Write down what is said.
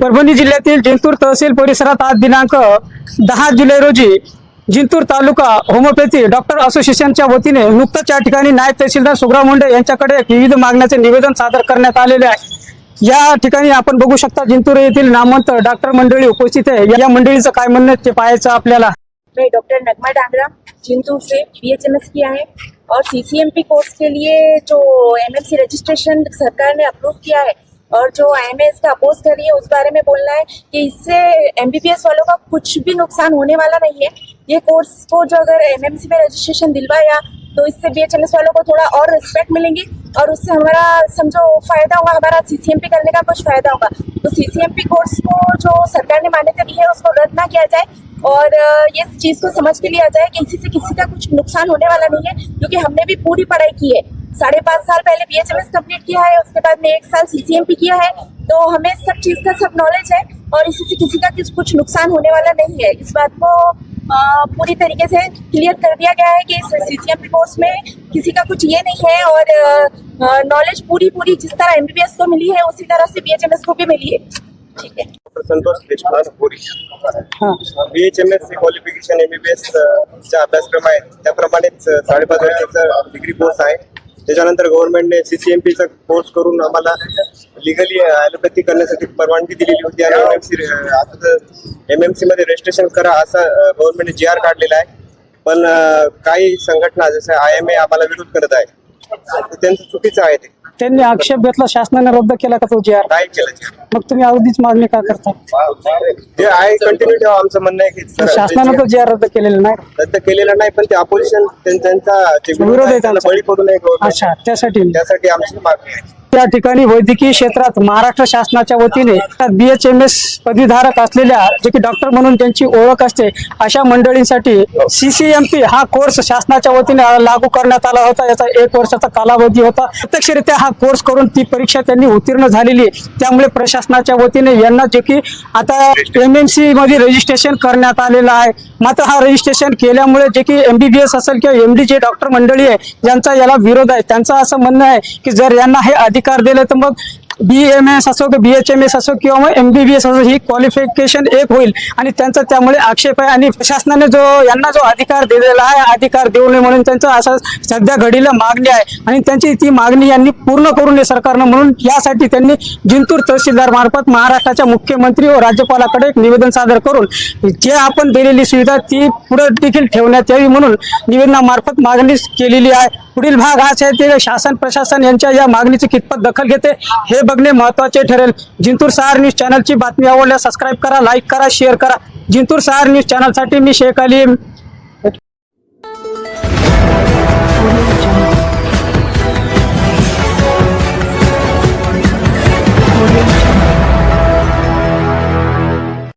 परभणी जिल्ह्यातील जिंतूर तहसील परिसरात आज दिनांक दहा जुलै रोजी जिंतूर तालुका होमिओपॅथी डॉक्टर असोसिएशनच्या वतीने नुकतंच या ठिकाणी नायब तहसीलदार सुग्राव मुंडे यांच्याकडे विविध मागण्याचे निवेदन सादर करण्यात आलेले आहे. या ठिकाणी आपण बघू शकता जिंतूर येथील नामवंत डॉक्टर मंडळी उपस्थित आहे. या मंडळीचं काय म्हणणं आहे ते पाहायचं आपल्याला. मैं डॉक्टर नगमा डांगरा जिंतूर से बी एच एम एस किया है और पी कोर्स के लिए जो एम एल सी रजिस्ट्रेशन सरकार ने अप्रूव किया है और जो आईएमएस का अपोज कर रही है, उस बारे में बोलना है कि इससे एमबीबीएस वालों का कुछ भी नुकसान होने वाला नहीं है। ये कोर्स को जो अगर एमएमसी में रजिस्ट्रेशन दिलवाया तो इससे बीएचएमएस वालों को थोड़ा और रिस्पेक्ट मिलेंगी और उससे हमारा, समझो, फ़ायदा होगा हमारा सीसीएमपी करने का कुछ फ़ायदा होगा। तो सीसीएमपी कोर्स को जो सरकार ने मान्यता दी है, उसको रद्द ना किया जाए और ये चीज़ को समझ के लिया जाए कि इसी से किसी का कुछ नुकसान होने वाला नहीं है, क्योंकि हमने भी पूरी पढ़ाई की है। साढ़े पाँच साल पहले B H M S complete KIA है उसके बाद में एक साल सीसीएमपी किया है। तो हमें सब चीज़ का सब नॉलेज है और इसी से किसी का किस कुछ नुकसान होने वाला नहीं है। इस बात को पूरी तरीके से क्लियर कर दिया गया है कि इस सीसीएमपी कोर्स में किसी का कुछ ये नहीं है और नॉलेज पूरी पूरी जिस तरह एमबीबीएस को मिली है उसी तरह से बीएचएमएस को भी मिली है। ठीक है। Santosh Puri B H M S qualification M B B S अभ्यासक्रम आहे त्याप्रमाणेच साडेपाच वर्षाचा डिग्री कोर्स आहे. त्याच्यानंतर गव्हर्नमेंटने सी सी एम पीचा कोर्स करून आम्हाला लिगली ॲलोपॅथी करण्यासाठी परवानगी दिलेली होती आणि एम एम सी आता एम एम सी मध्ये रजिस्ट्रेशन करा असा गव्हर्नमेंटने जी आर काढलेला आहे. पण काही संघटना जसं आय एम ए आम्हाला विरोध करत आहे तर त्यांचं चुकीचं आहे ते. त्यांनी आक्षेप घेतला शासनाने रद्द केला का तो जी आर नाही केलं. मग तुम्ही अगदीच मागणी का करता ते आहे कंटिन्यू ठेवा आमचं म्हणणं आहे की सर, शासनानं तो जी आर रद्द केलेला नाही रद्द केलेला नाही पण ते अपोजिशन त्यांचा जे विरोध आहे त्यांचा. बळी पडू नये. अच्छा त्यासाठी त्यासाठी आमची मागणी आहे त्या ठिकाणी वैद्यकीय क्षेत्रात महाराष्ट्र शासनाच्या वतीने बीएचएमएस पदवीधारक असलेल्या जे की डॉक्टर म्हणून त्यांची ओळख असते अशा मंडळींसाठी सीसीएमपी हा कोर्स शासनाच्या वतीने लागू करण्यात आला होता. याचा एक वर्षाचा कालावधी होता. प्रत्यक्षरित्या हा कोर्स करून ती परीक्षा त्यांनी उत्तीर्ण झालेली त्यामुळे प्रशासनाच्या वतीने यांना जे की आता एम एम सी मध्ये रजिस्ट्रेशन करण्यात आलेलं आहे. मात्र हा रजिस्ट्रेशन केल्यामुळे जे की एमबीबीएस असेल किंवा एमडी जे डॉक्टर मंडळी आहे ज्यांचा याला विरोध आहे. त्यांचं असं म्हणणं आहे की जर यांना हे अधिकार दिले तर मग बी एम एस असो किंवा बी एच एम एस असो किंवा मग एम बी बी एस असो ही क्वालिफिकेशन एक होईल. आणि त्यांचा त्यामुळे आक्षेप आहे. आणि प्रशासनाने जो यांना जो अधिकार दिलेला आहे अधिकार देऊ नये म्हणून त्यांचा असा सध्या घडीला मागणी आहे. आणि त्यांची ती मागणी यांनी पूर्ण करू नये सरकारनं. म्हणून यासाठी त्यांनी जिंतूर तहसीलदार मार्फत महाराष्ट्राच्या मुख्यमंत्री व राज्यपालाकडे एक निवेदन सादर करून जे आपण दिलेली सुविधा ती पुढे देखील ठेवण्यात यावी म्हणून निवेदनामार्फत मागणी केलेली आहे. पुढील भाग हा आहे ते शासन प्रशासन यांच्या या मागणीची कितपत दखल घेते हे बघणे महत्त्वाचे ठरेल. जिंतूर सहार न्यूज चॅनलची बातमी आवडल्यास सबस्क्राईब करा लाईक करा शेअर करा. जिंतूर सहार न्यूज चॅनलसाठी मी शेख अली.